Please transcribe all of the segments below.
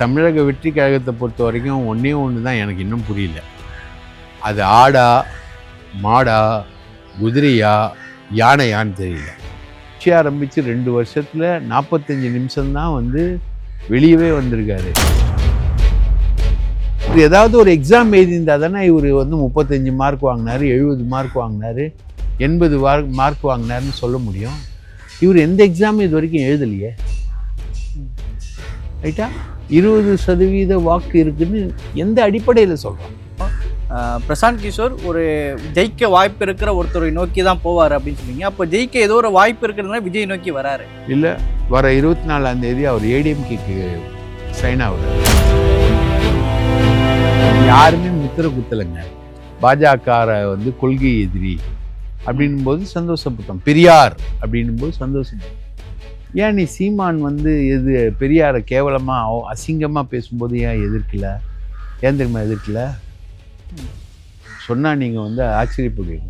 தமிழக வெற்றி கழகத்தை பொறுத்த வரைக்கும் ஒன்றே ஒன்று தான் எனக்கு இன்னும் புரியல. அது ஆடா மாடா குதிரையா யானையான்னு தெரியல. கட்சி ஆரம்பித்து ரெண்டு வருஷத்தில் நாற்பத்தஞ்சு நிமிஷம்தான் வந்து வெளியவே வந்திருக்காரு. ஏதாவது ஒரு எக்ஸாம் எழுதியிருந்தா தானே இவர் வந்து முப்பத்தஞ்சு மார்க் வாங்கினாரு எழுபது மார்க் வாங்கினாரு எண்பது மார்க் வாங்கினாருன்னு சொல்ல முடியும். இவர் எந்த எக்ஸாமும் இது வரைக்கும் எழுதலையே? ரைட்டா இருபது சதவீத வாக்கு இருக்குன்னு எந்த அடிப்படையில் சொல்கிறோம் ஆஹ் பிரசாந்த் கிஷோர் ஒரு ஜெயிக்க வாய்ப்பு இருக்கிற ஒருத்தரை நோக்கி தான் போவார் அப்படின்னு சொன்னீங்க. அப்போ ஜெயிக்க ஏதோ ஒரு வாய்ப்பு இருக்கிறதுனால விஜய் நோக்கி வராரு. இல்லை வர இருபத்தி நாலாம் தேதி அவர் ஏடிஎம்கேக்கு சைன் ஆகுது யாருமே முத்திர குத்தலைங்க. பாஜக வந்து கொள்கை எதிரி அப்படின்னும் போது சந்தோஷப்பட்டோம். பெரியார் அப்படின்னும் போது சந்தோஷப்பட்டோம். ஏன் நீ சீமான் வந்து எது பெரியாரை கேவலமாக அசிங்கமாக பேசும்போது ஏன் எதிர்க்கல? ஏன் தெரியுமா எதிர்க்கல? சொன்னால் நீங்கள் வந்து ஆச்சரியப்படுவீங்க.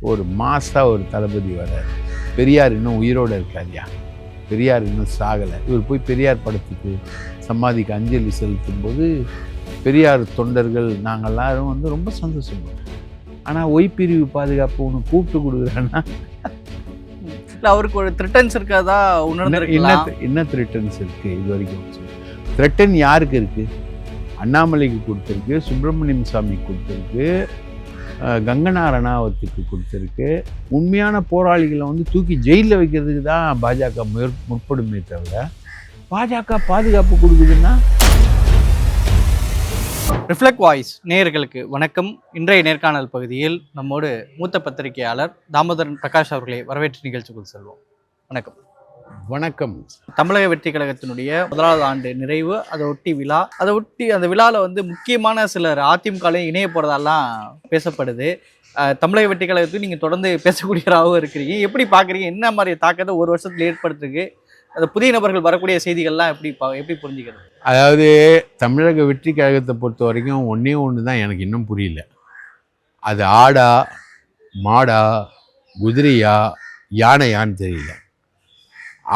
ஒரு மாசாக ஒரு தளபதி வர்றாரு. பெரியார் இன்னும் உயிரோடு இருக்காருயா பெரியார் இன்னும் சாகலை. இவர் போய் பெரியார் படத்துக்கு சமாதிக்கு அஞ்சலி செலுத்தும் போது பெரியார் தொண்டர்கள் நாங்கள் எல்லாரும் வந்து ரொம்ப சந்தோஷப்படுறோம் ஆனால் ஒய்பிரிவு பாதுகாப்பு ஒன்று கூப்பிட்டு கொடுக்குறான்னா இல்லை அவருக்கு ஒரு த்ரிட்டன்ஸ் இருக்காதா என்ன உணர்ந்திருக்கலாம். என்ன த்ரெட்டன்ஸ் இருக்கு இது வரைக்கும் த்ரெட்டன் யாருக்கு இருக்கு? அண்ணாமலைக்கு கொடுத்துருக்கு சுப்பிரமணியம் சாமி கொடுத்துருக்கு கங்கனா ரணாவத்துக்கு கொடுத்துருக்கு. உண்மையான போராளிகளை வந்து தூக்கி ஜெயிலில் வைக்கிறதுக்கு தான் பாஜக முயற் முற்படுமே தவிர பாஜக பாதுகாப்பு கொடுக்குதுன்னா ரிஃப்ளெக்ட் வாய்ஸ் நேயர்களுக்கு வணக்கம். இன்றைய நேர்காணல் பகுதியில் நம்மோடு மூத்த பத்திரிகையாளர் தாமோதரன் பிரகாஷ் அவர்களை வரவேற்று நிகழ்ச்சிக்குள் செல்வோம். வணக்கம். வணக்கம். தமிழக வெற்றி கழகத்தினுடைய முதலாவது ஆண்டு நிறைவு அதை ஒட்டி விழா. அதை ஒட்டி அந்த விழாவில் வந்து முக்கியமான சிலர் அதிமுகலையும் இணைய போகிறதெல்லாம் பேசப்படுது. தமிழக வெற்றி கழகத்துக்கு நீங்கள் தொடர்ந்து பேசக்கூடியவராகவும் இருக்கிறீங்க. எப்படி பார்க்குறீங்க என்ன மாதிரி தாக்கத்தை ஒரு வருஷத்தில் ஏற்படுத்துக்கு அந்த புதிய நபர்கள் வரக்கூடிய செய்திகள்லாம் எப்படி எப்படி புரிஞ்சுக்கிறது? அதாவது தமிழக வெற்றி கழகத்தை பொறுத்த வரைக்கும் ஒன்றே ஒன்று தான் எனக்கு இன்னும் புரியல. அது ஆடா மாடா குதிரையா யானையான்னு தெரியல.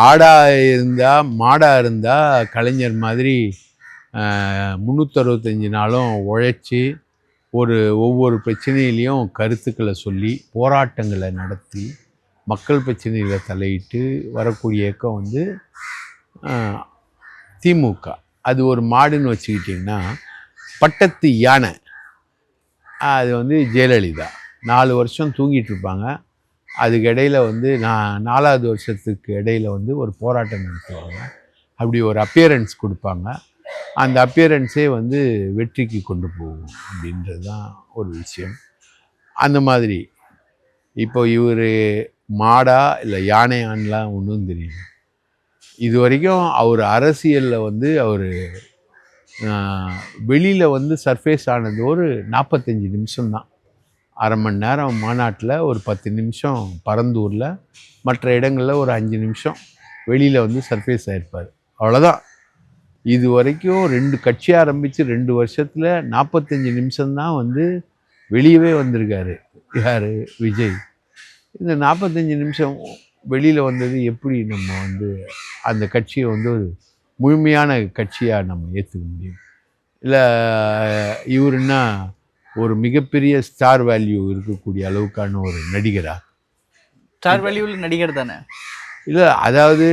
ஆடா இருந்தால் மாடா இருந்தால் கலைஞர் மாதிரி முந்நூற்றறுபத்தஞ்சு நாளும் உழைச்சி ஒரு ஒவ்வொரு பிரச்சனையிலையும் கருத்துக்களை சொல்லி போராட்டங்களை நடத்தி மக்கள் பிரச்சனையில் தலையிட்டு வரக்கூடிய இயக்கம் வந்து திமுக. அது ஒரு மாடுன்னு வச்சுக்கிட்டிங்கன்னா பட்டத்து யானை. அது வந்து ஜெயலலிதா. நாலு வருஷம் தூங்கிட்டு இருப்பாங்க. அதுக்கு இடையில வந்து நான் நாலாவது வருஷத்துக்கு இடையில வந்து ஒரு போராட்டம் நடத்துவாங்க. அப்படி ஒரு அப்பியரன்ஸ் கொடுப்பாங்க. அந்த அப்பியரன்ஸே வந்து வெற்றிக்கு கொண்டு போகும் அப்படின்றது தான் ஒரு விஷயம். அந்த மாதிரி. இப்போ இவர் மாடா இல்லை யானையான்லாம் ஒன்றும் தெரியல இது வரைக்கும் அவர் அரசியலில் வந்து அவர் வெளியில் வந்து சர்ஃபேஸ் ஆனது ஒரு நாற்பத்தஞ்சு நிமிஷம்தான் அரை மணி நேரம் மாநாட்டில் ஒரு பத்து நிமிஷம் பரந்தூரில் மற்ற இடங்களில் ஒரு அஞ்சு நிமிஷம் வெளியில் வந்து சர்ஃபேஸ் ஆகிருப்பார் அவ்வளோதான் இது வரைக்கும் ரெண்டு கட்சி ஆரம்பித்து ரெண்டு வருஷத்தில் நாற்பத்தஞ்சு நிமிஷம்தான் வந்து வெளியவே வந்திருக்காரு. யார்? விஜய். இந்த நாற்பத்தஞ்சு நிமிஷம் வெளியில் வந்தது எப்படி நம்ம வந்து அந்த கட்சியை வந்து ஒரு முழுமையான கட்சியாக நம்ம ஏற்றுக்க முடியும்? இல்லை இவருன்னா ஒரு மிகப்பெரிய ஸ்டார் வேல்யூ இருக்கக்கூடிய அளவுக்கான ஒரு நடிகரா? ஸ்டார் வேல்யூவில் நடிகர் தானே? இல்லை அதாவது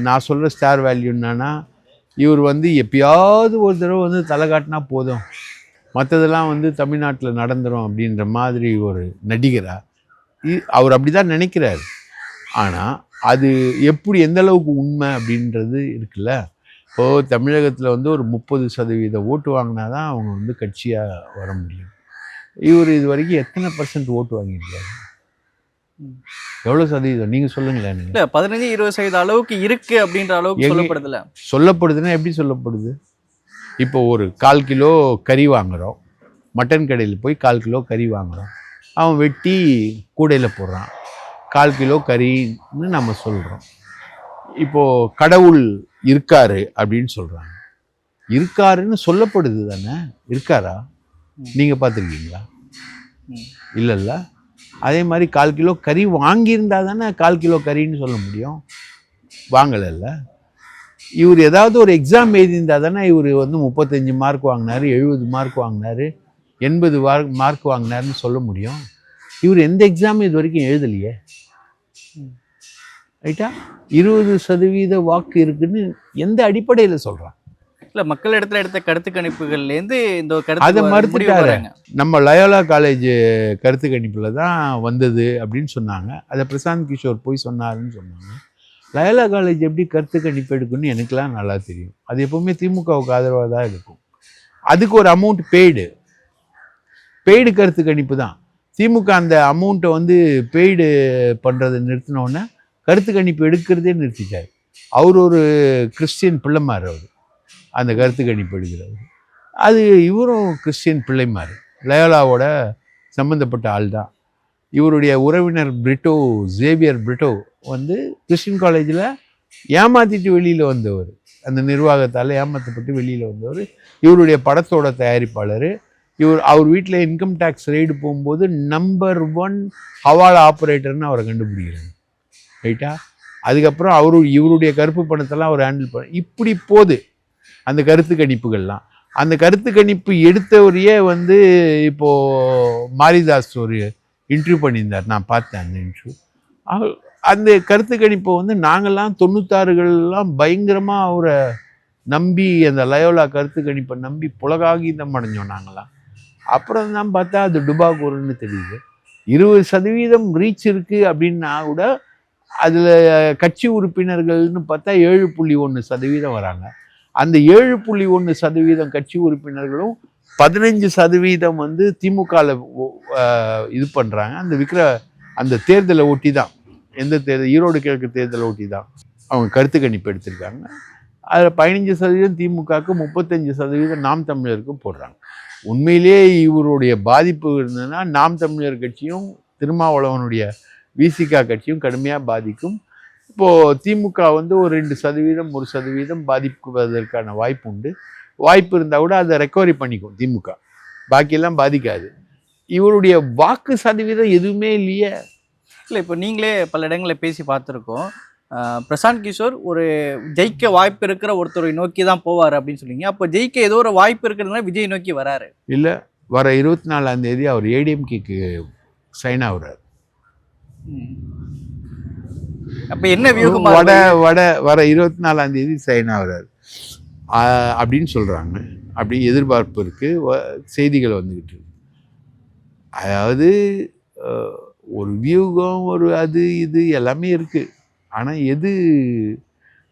நான் சொல்கிற ஸ்டார் வேல்யூ என்னன்னா இவர் வந்து எப்பயாவது ஒரு தடவை வந்து தலை காட்டினா போதும். மற்றதெல்லாம் வந்து தமிழ்நாட்டில் நடந்துரும் அப்படின்ற மாதிரி ஒரு நடிகரா? இ- அவர் அப்படி தான் நினைக்கிறார். ஆனால் அது எப்படி எந்த அளவுக்கு உண்மை அப்படின்றது இருக்குல்ல? இப்போது தமிழகத்தில் வந்து ஒரு முப்பது சதவீத ஓட்டு வாங்கினா தான் அவங்க வந்து கட்சியாக வர முடியும். இவர் இது வரைக்கும் எத்தனை பர்சன்ட் ஓட்டு வாங்கியிருக்காரு. எவ்வளோ சதவீதம்? நீங்கள் சொல்லுங்களேன் இல்ல பதினஞ்சு இருபது சதவீத அளவுக்கு இருக்கு அப்படின்ற அளவுக்கு சொல்லப்படுதுல. சொல்லப்படுதுன்னா எப்படி சொல்லப்படுது? இப்போ ஒரு கால் கிலோ கறி வாங்குகிறோம் மட்டன் கடையில் போய் கால் கிலோ கறி வாங்குகிறோம் அவன் வெட்டி கூடையில் போடுறான். கால் கிலோ கறின்னு நம்ம சொல்கிறோம் இப்போது கடவுள் இருக்காரு அப்படின்னு சொல்கிறாங்க இருக்காருன்னு சொல்லப்படுது தானே? இருக்காரா? நீங்கள் பார்த்துருக்கீங்களா? இல்லைல்ல. அதே மாதிரி கால் கிலோ கறி வாங்கியிருந்தா தானே கால் கிலோ கறின்னு சொல்ல முடியும்? வாங்கலைல்ல. இவர் ஏதாவது ஒரு எக்ஸாம் எழுதியிருந்தா தானே இவர் வந்து முப்பத்தஞ்சு மார்க் வாங்கினாரு எழுபது மார்க் வாங்கினாரு. எண்பது மார்க் வாங்கினாருன்னு சொல்ல முடியும். இவர் எந்த எக்ஸாமும் இது வரைக்கும் எழுதலையே. ரைட்டா இருபது சதவீத வாக்கு இருக்குன்னு எந்த அடிப்படையில் சொல்கிறான் இல்ல மக்கள் இடத்துல எடுத்த கருத்து கணிப்புகள்ல இருந்து இந்த அதை கருத்து முடிவு மறுத்துட்டாரு. நம்ம லயோலா காலேஜ் கருத்து கணிப்பில் தான் வந்தது அப்படின்னு சொன்னாங்க. அதை பிரசாந்த் கிஷோர் போய் சொன்னாருன்னு சொன்னாங்க. லயோலா காலேஜ் எப்படி கருத்து கணிப்பு எடுக்குன்னு எனக்கெல்லாம் நல்லா தெரியும். அது எப்பவுமே திமுகவுக்கு ஆதரவாக தான் இருக்கும். அதுக்கு ஒரு அமௌண்ட் பெய்டு பெய்டு கருத்து கணிப்பு தான். திமுக அந்த அமௌண்ட்டை வந்து பெய்டு பண்ணுறதை நிறுத்தினோடனே கருத்து கணிப்பு எடுக்கிறதே நிறுத்திட்டார். அவர் ஒரு கிறிஸ்டியன் பிள்ளைமார் அவர். அந்த கருத்து கணிப்பு எடுக்கிறவர். அது இவரும் கிறிஸ்டியன் பிள்ளைமார். லயோலாவோட சம்மந்தப்பட்ட ஆள் தான். இவருடைய உறவினர் பிரிட்டோ ஜேவியர் பிரிட்டோ வந்து கிறிஸ்டின் காலேஜில் ஏமாத்திட்டு வெளியில் வந்தவர். அந்த நிர்வாகத்தால் ஏமாற்றப்பட்டு வெளியில் வந்தவர். இவருடைய படத்தோட தயாரிப்பாளர் இவர் அவர் வீட்டில் இன்கம் டேக்ஸ் ரெய்டு போகும்போது நம்பர் ஒன் ஹவாலா ஆப்ரேட்டர்னு அவரை கண்டுபிடிக்கிறாங்க. ரைட்டா அதுக்கப்புறம் அவரு இவருடைய கருப்பு பணத்தெல்லாம் அவர் ஹேண்டில் பண்ண இப்படி போகுது அந்த கருத்து கணிப்புகள்லாம். அந்த கருத்து கணிப்பு எடுத்தவரையே வந்து இப்போது மாரிதாஸ் ஒரு இன்டர்வியூ பண்ணியிருந்தார். நான் பார்த்தேன் அந்த இன்டர்வியூ அந்த கருத்து கணிப்பை வந்து நாங்கள்லாம் தொண்ணூத்தாறுகள்லாம் பயங்கரமாக அவரை நம்பி அந்த லயோலா கருத்து கணிப்பை நம்பி புலகாகிதம் அடைஞ்சோம் நாங்களாம் அப்புறம் தான் பார்த்தா அது டுபாகூர்னு தெரியுது. இருபது சதவீதம் ரீச் இருக்குது அப்படின்னா கூட அதில் கட்சி உறுப்பினர்கள்னு பார்த்தா ஏழு புள்ளி ஒன்று சதவீதம் வராங்க. அந்த ஏழு புள்ளி ஒன்று சதவீதம் கட்சி உறுப்பினர்களும் பதினஞ்சு சதவீதம் வந்து திமுகவில் இது பண்ணுறாங்க அந்த விக்கிர அந்த தேர்தலை ஒட்டி தான் எந்த தேர்தல்? ஈரோடு கிழக்கு தேர்தலை ஒட்டி தான் அவங்க கருத்து கணிப்பு எடுத்திருக்காங்க. அதில் பதினஞ்சு சதவீதம் திமுகவுக்கு முப்பத்தஞ்சு சதவீதம் நாம் தமிழருக்கும் போடுறாங்க. உண்மையிலேயே இவருடைய பாதிப்பு இருந்ததுன்னா நாம் தமிழர் கட்சியும் திருமாவளவனுடைய விசிகா கட்சியும் கடுமையாக பாதிக்கும். இப்போது திமுக வந்து ஒரு ரெண்டு சதவீதம் ஒரு சதவீதம் பாதிப்பதற்கான வாய்ப்பு உண்டு. வாய்ப்பு இருந்தால் கூட அதை ரெக்கவரி பண்ணிக்கும் திமுக. பாக்கியெல்லாம் பாதிக்காது. இவருடைய வாக்கு சதவீதம் எதுவுமே இல்லையே. இல்லை இப்போ நீங்களே பல இடங்களில் பேசி பார்த்துருக்கோம். பிரசாந்த் கிஷோர் ஒரு ஜெயிக்க வாய்ப்பு இருக்கிற ஒருத்தரை நோக்கி தான் போவார் அப்படின்னு சொல்லிங்க அப்போ ஜெயிக்க ஏதோ ஒரு வாய்ப்பு இருக்கிறதுனால விஜய் நோக்கி வராரு. இல்லை வர இருபத்தி நாலாம் தேதி அவர் ஏடிஎம்கேக்கு சைன் ஆகுறாரு. அப்ப என்ன வியூகமா வட வட வர இருபத்தி நாலாம் தேதி சைன் ஆகுறாரு. அப்படின்னு சொல்கிறாங்க அப்படி எதிர்பார்ப்பு இருக்குது செய்திகள் வந்துக்கிட்டு இருக்கு. அதாவது ஒரு வியூகம் ஒரு அது இது எல்லாமே இருக்குது ஆனால் எது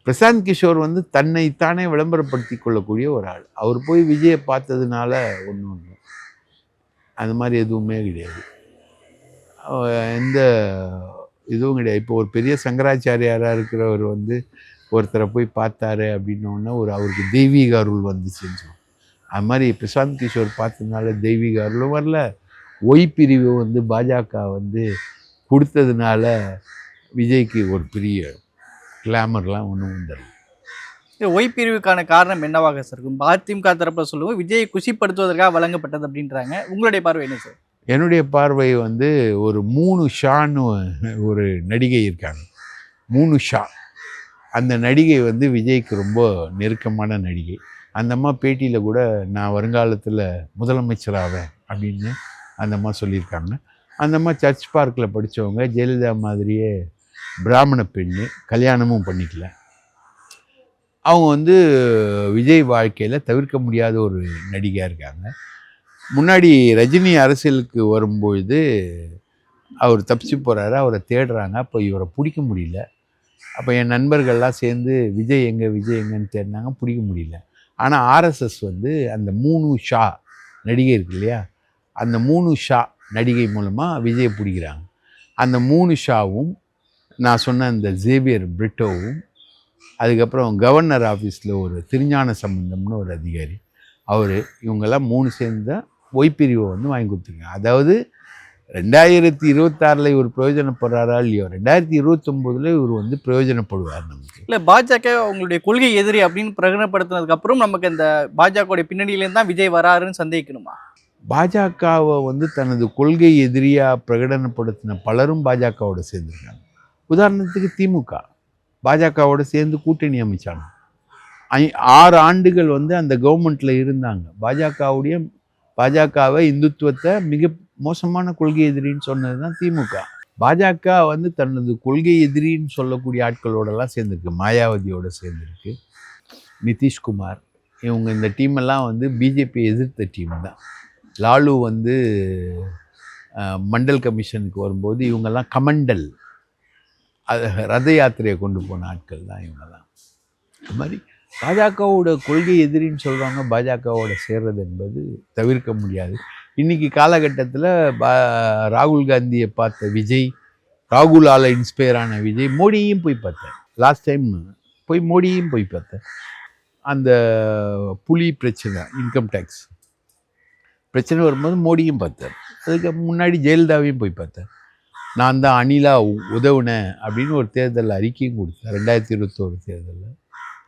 பிரசாந்த் கிஷோர் வந்து தன்னைத்தானே விளம்பரப்படுத்தி கொள்ளக்கூடிய ஒரு ஆள். அவர் போய் விஜயை பார்த்ததுனால ஒன்றும் ஒன்று அந்த மாதிரி எதுவுமே கிடையாது. எந்த இதுவும் கிடையாது. இப்போ ஒரு பெரிய சங்கராச்சாரியாராக இருக்கிறவர் வந்து ஒருத்தரை போய் பார்த்தாரு அப்படின்னோடனே ஒரு அவருக்கு தெய்வீக அருள் வந்து செஞ்சோம் அது மாதிரி பிரசாந்த் கிஷோர் பார்த்ததுனால தெய்வீக அருளும் வரல. ஒய் பிரிவு வந்து பாஜக வந்து கொடுத்ததுனால விஜய்க்கு ஒரு பெரிய கிளாமர்லாம் ஒன்றும் வந்துடல இந்த ஒய் பிரிவுக்கான காரணம் என்னவாக சார் இருக்கும்? அதிமுக தரப்புல சொல்லுவோம் விஜயை குஷிப்படுத்துவதற்காக வழங்கப்பட்டது அப்படின்றாங்க. உங்களுடைய பார்வை என்ன சார் என்னுடைய பார்வை வந்து ஒரு மூணு ஷான்னு ஒரு நடிகை இருக்காங்க. மூணு ஷா. அந்த நடிகை வந்து விஜய்க்கு ரொம்ப நெருக்கமான நடிகை. அந்த அம்மா பேட்டியில் கூட நான் வருங்காலத்தில் முதலமைச்சராவேன் அப்படின்னு அந்த அம்மா சொல்லியிருக்காங்க. அந்த அம்மா சர்ச் பார்க்கில் படித்தவங்க ஜெயலலிதா மாதிரியே பிராமண பெண்ணு கல்யாணமும் பண்ணிக்கல. அவங்க வந்து விஜய் வாழ்க்கையில் தவிர்க்க முடியாத ஒரு நடிகையாக இருக்காங்க. முன்னாடி ரஜினி அரசியலுக்கு வரும்பொழுது அவர் தப்பிச்சு போகிறாரு அவரை தேடுறாங்க. அப்போ இவரை பிடிக்க முடியல. அப்போ என் நண்பர்கள்லாம் சேர்ந்து விஜய் எங்கே விஜய் எங்கன்னு தேடினாங்க பிடிக்க முடியல. ஆனால் ஆர்எஸ்எஸ் வந்து அந்த மூணு ஷா நடிகை இருக்கு இல்லையா? அந்த மூணு ஷா நடிகை மூலமாக விஜயை பிடிக்கிறாங்க. அந்த மூணு ஷாவும் நான் சொன்ன இந்த ஜேவியர் பிரிட்டோவும் அதுக்கப்புறம் கவர்னர் ஆஃபீஸில் ஒரு திருஞான சம்பந்தம்னு ஒரு அதிகாரி. அவர் இவங்கெல்லாம் மூணு சேர்ந்து ஒய்பிரிவை வந்து வாங்கி கொடுத்துருக்காங்க. அதாவது ரெண்டாயிரத்தி இருபத்தாறில் இவர் பிரயோஜனப்படுறாரா இல்லையோ ரெண்டாயிரத்தி இருபத்தொம்போதில் இவர் வந்து பிரயோஜனப்படுவார் நமக்கு. இல்ல பாஜக உங்களுடைய கொள்கை எதிரி அப்படின்னு பிரகடனப்படுத்தினதுக்கு அப்புறம் நமக்கு இந்த பாஜகவுடைய பின்னணியிலேருந்து தான் விஜய் வராருன்னு சந்தேகிக்கணுமா? பாஜகவை வந்து தனது கொள்கை எதிரியாக பிரகடனப்படுத்தின பலரும் பாஜகவோட சேர்ந்துருக்காங்க. உதாரணத்துக்கு திமுக பாஜகவோட சேர்ந்து கூட்டணி அமைச்சாங்க. ஐ- ஆறு ஆண்டுகள் வந்து அந்த கவர்மெண்ட்டில் இருந்தாங்க. பாஜகவுடைய பாஜகவை இந்துத்துவத்தை மிக மோசமான கொள்கை எதிரின்னு சொன்னது தான் திமுக. பாஜக வந்து தனது கொள்கை எதிரின்னு சொல்லக்கூடிய ஆட்களோடலாம் சேர்ந்துருக்கு. மாயாவதியோடு சேர்ந்துருக்கு. நிதிஷ்குமார் இவங்க இந்த டீமெல்லாம் வந்து பிஜேபி எதிர்த்த டீம் தான். லாலு வந்து மண்டல் கமிஷனுக்கு வரும்போது இவங்கெல்லாம் கமண்டல் அது ரத யாத்திரையை கொண்டு போன ஆட்கள் தான் இவங்க தான். அது மாதிரி பாஜகவோட கொள்கை எதிரின்னு சொல்கிறாங்க பாஜகவோட சேர்றது என்பது தவிர்க்க முடியாது. இன்னைக்கு காலகட்டத்தில் பா ராகுல் காந்தியை பார்த்த விஜய் ராகுலால் இன்ஸ்பயர் ஆன விஜய் மோடியையும் போய் பார்த்தேன். லாஸ்ட் டைம் போய் மோடியையும் போய் பார்த்தேன். அந்த புலி பிரச்சனை இன்கம் டேக்ஸ் பிரச்சனை வரும்போது மோடியும் பார்த்தேன். அதுக்கு முன்னாடி ஜெயலலிதாவையும் போய் பார்த்தேன். நான் தான் அணிலா உ- உதவுனேன் அப்படின்னு ஒரு தேர்தல் அறிக்கையும் கொடுத்தேன். ரெண்டாயிரத்தி இருபத்தோரு தேர்தலில்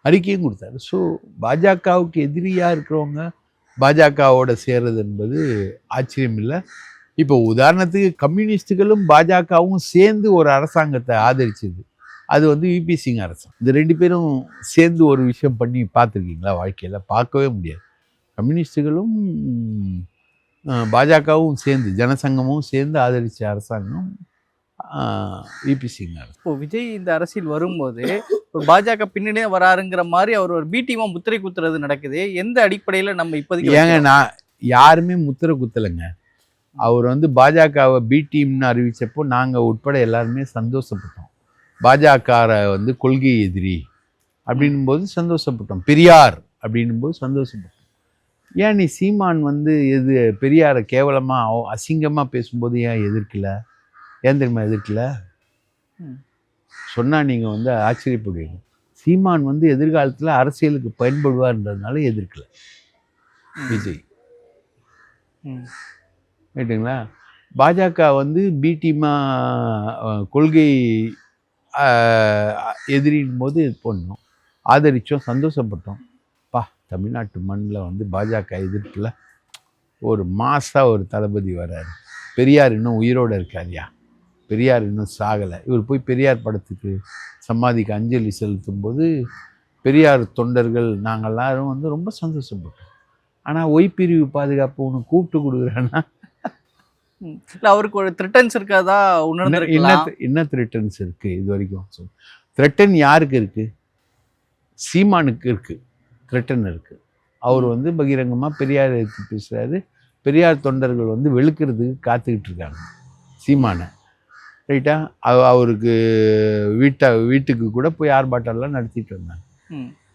அறிக்கையும் கொடுத்தாரு. ஸோ பாஜகவுக்கு எதிரியாக இருக்கிறவங்க பாஜகவோட சேர்றது என்பது ஆச்சரியம் இல்லை. இப்போ உதாரணத்துக்கு கம்யூனிஸ்டுகளும் பாஜகவும் சேர்ந்து ஒரு அரசாங்கத்தை ஆதரிச்சது. அது வந்து விபி சிங் அரசாங்கம் இந்த ரெண்டு பேரும் சேர்ந்து ஒரு விஷயம் பண்ணி பார்த்துருக்கீங்களா வாழ்க்கையில்? பார்க்கவே முடியாது. கம்யூனிஸ்டுகளும் பாஜகவும் சேர்ந்து ஜனசங்கமும் சேர்ந்து ஆதரித்த அரசாங்கம் விபி சிங் அரசு இப்போ விஜய் இந்த அரசியல் வரும்போது ஒரு பாஜக பின்னணியே வராருங்கிற மாதிரி அவர் ஒரு பி டீமா முத்திரை குத்துறது நடக்குது. எந்த அடிப்படையில நம்ம இப்போதைக்கு ஏங்க நான் யாருமே முத்திரை குத்தலைங்க. அவர் வந்து பாஜகவை பி டீம்னு அறிவிச்சப்போ நாங்கள் உட்பட எல்லாருமே சந்தோஷப்பட்டோம். பாஜகரை வந்து கொள்கை எதிரி அப்படின்னும் போது சந்தோஷப்பட்டோம். பெரியார் அப்படின்னும் போது சந்தோஷப்பட்டோம். ஏன் நீ சீமான் வந்து எது பெரியாரை கேவலமாக அசிங்கமாக பேசும்போது ஏன் எதிர்க்கல? ஏன் தெரியுமா எதிர்க்கல. சொன்னால் நீங்கள் வந்து ஆச்சரியப்படுவீங்க. சீமான் வந்து எதிர்காலத்தில் அரசியலுக்கு பயன்படுவார்ன்றதுனால எதிர்க்கல. விஜய். ரைட்டுங்களா பாஜக வந்து பி டீமா கொள்கை எதிரின் போது இது பண்ணோம் ஆதரித்தோம் சந்தோஷப்பட்டோம். பா தமிழ்நாட்டு மண்ணில் வந்து பாஜக எதிர்ப்பில் ஒரு மாசாக ஒரு தளபதி வர்றாரு பெரியார் இன்னும் உயிரோடு இருக்காருயா? பெரியார் இன்னும் சாகலை. இவர் போய் பெரியார் படத்துக்கு சமாதிக்கு அஞ்சலி செலுத்தும் போது பெரியார் தொண்டர்கள் நாங்கள் எல்லாரும் வந்து ரொம்ப சந்தோஷப்பட்டோம். ஆனால் ஒய்பிரிவு பாதுகாப்பு ஒன்று கூப்பிட்டு கொடுக்குறான்னா. இல்ல அவருக்கு ஒரு த்ரிட்டன்ஸ் இருக்காதா? என்ன உணர்ந்திருக்கலாம். என்ன த்ரெட்டன்ஸ் இருக்கு இது வரைக்கும். த்ரெட்டன் யாருக்கு இருக்கு? சீமானுக்கு இருக்கு. த்ரெட்டன் இருக்கு. அவர் வந்து பகிரங்கமா பெரியார் எடுத்து பேசுறாரு. பெரியார் தொண்டர்கள் வந்து வெளுக்கிறதுக்கு காத்துக்கிட்டு இருக்காங்க. சீமானை. ரைட்டா அவ- அவருக்கு வீட்டை வீட்டுக்கு கூட போய் ஆர்ப்பாட்டம்லாம் நடத்திட்டு வந்தாங்க.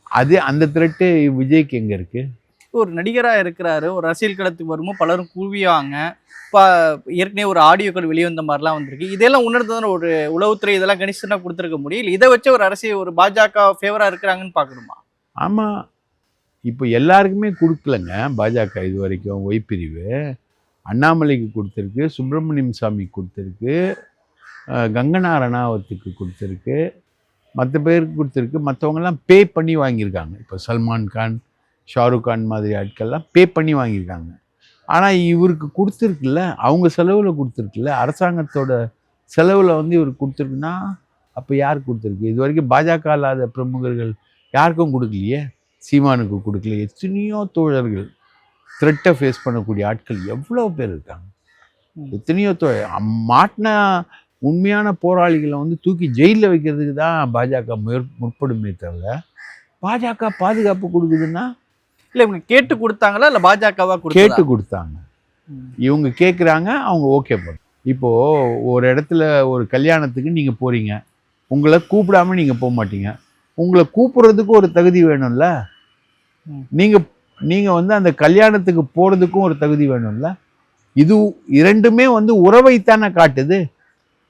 அது அந்த த்ரெட்டு விஜய்க்கு எங்க இருக்கு? ஒரு நடிகரா இருக்கிறாரு ஒரு அரசியல் களத்துக்கு வரும்போது பலரும் கூவியாங்க. இப்போ ஏற்கனவே ஒரு ஆடியோக்கள் வெளிவந்த மாதிரிலாம் வந்திருக்கு. இதெல்லாம் உணர்ந்ததான ஒரு உளவுத்துறை இதெல்லாம் கணிசனா கொடுத்துருக்க முடியும் இல்ல இதை வச்சு ஒரு அரசியல் ஒரு பாஜக ஃபேவரா இருக்கிறாங்கன்னு பார்க்கணுமா? ஆமா. இப்போ எல்லாருக்குமே கொடுக்கலங்க. பாஜக இது வரைக்கும் ஒய்பிரிவு அண்ணாமலைக்கு கொடுத்துருக்கு சுப்பிரமணியம் சாமி கொடுத்துருக்கு. கங்கனா ரணாவத்துக்கு கொடுத்துருக்கு. மற்ற பேருக்கு கொடுத்துருக்கு. மற்றவங்கெல்லாம் பே பண்ணி வாங்கியிருக்காங்க. இப்போ சல்மான் கான் ஷாருக் கான் மாதிரி ஆட்கள்லாம் பே பண்ணி வாங்கியிருக்காங்க. ஆனால் இவருக்கு கொடுத்துருக்குல்ல அவங்க செலவில் கொடுத்துருக்குல்ல அரசாங்கத்தோட செலவில் வந்து இவருக்கு கொடுத்துருக்குன்னா அப்போ யார் கொடுத்துருக்கு? இது வரைக்கும் பாஜக இல்லாத பிரமுகர்கள் யாருக்கும் கொடுக்கலையே? சீமானுக்கு கொடுக்கல. எத்தனையோ தோழர்கள் த்ரெட்டை ஃபேஸ் பண்ணக்கூடிய ஆட்கள் எவ்வளோ பேர் இருக்காங்க? எத்தனையோ தோழர் மாட்டின உண்மையான போராளிகளை வந்து தூக்கி ஜெயிலில் வைக்கிறதுக்கு தான் பாஜக முயற் முற்படுமே தவிர பாஜக பாதுகாப்பு கொடுக்குதுன்னா? இல்ல இவங்க கேட்டு கொடுத்தாங்களா? இல்ல பாஜகவா கேட்டு கொடுத்து கொடுத்தாங்க இவங்க கேட்குறாங்க அவங்க ஓகே பண்ணும். இப்போது ஒரு இடத்துல ஒரு கல்யாணத்துக்கு நீங்கள் போகிறீங்க உங்களை கூப்பிடாம நீங்கள் போக மாட்டீங்க. உங்களை கூப்பிடுறதுக்கு ஒரு தகுதி வேணும்ல. நீங்கள் நீங்கள் வந்து அந்த கல்யாணத்துக்கு போகிறதுக்கும் ஒரு தகுதி வேணும்ல? இது இரண்டுமே வந்து உறவைத்தானே காட்டுது?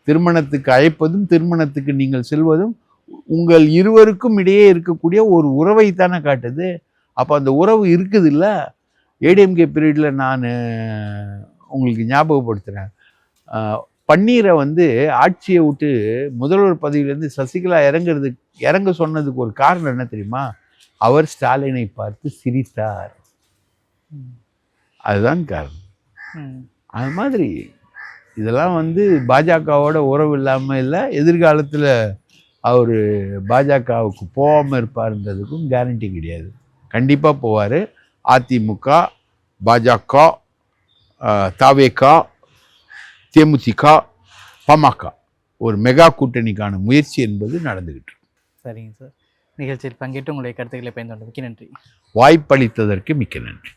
திருமணத்துக்கு அழைப்பதும் திருமணத்துக்கு நீங்கள் செல்வதும் உங்கள் இருவருக்கும் இடையே இருக்கக்கூடிய ஒரு உறவைத்தானே காட்டுது. அப்போ அந்த உறவு இருக்குது இல்லை ஏடிஎம்கே பீரியடில் நான் உங்களுக்கு ஞாபகப்படுத்துகிறேன் பன்னீரை வந்து ஆட்சியை விட்டு முதல்வர் பதவியிலேருந்து சசிகலா இறங்குறது இறங்க சொன்னதுக்கு ஒரு காரணம் என்ன தெரியுமா? அவர் ஸ்டாலினை பார்த்து சிரித்தார். அதுதான் காரணம். அது மாதிரி இதெல்லாம் வந்து பாஜகவோட உறவு இல்லாமல் இல்லை எதிர்காலத்தில் அவர் பாஜகவுக்கு போகாமல் இருப்பாருன்றதுக்கும் கேரண்டி கிடையாது. கண்டிப்பாக போவார். அதிமுக பாஜக தாவேகா தேமுதிக பாமக. ஒரு மெகா கூட்டணிக்கான முயற்சி என்பது நடந்துகிட்டு. சரிங்க சார். நிகழ்ச்சியில் பங்கேற்று உங்களுடைய கருத்துக்களை பயந்து கொண்டதுக்கு நன்றி. வாய்ப்பளித்ததற்கு மிக்க நன்றி.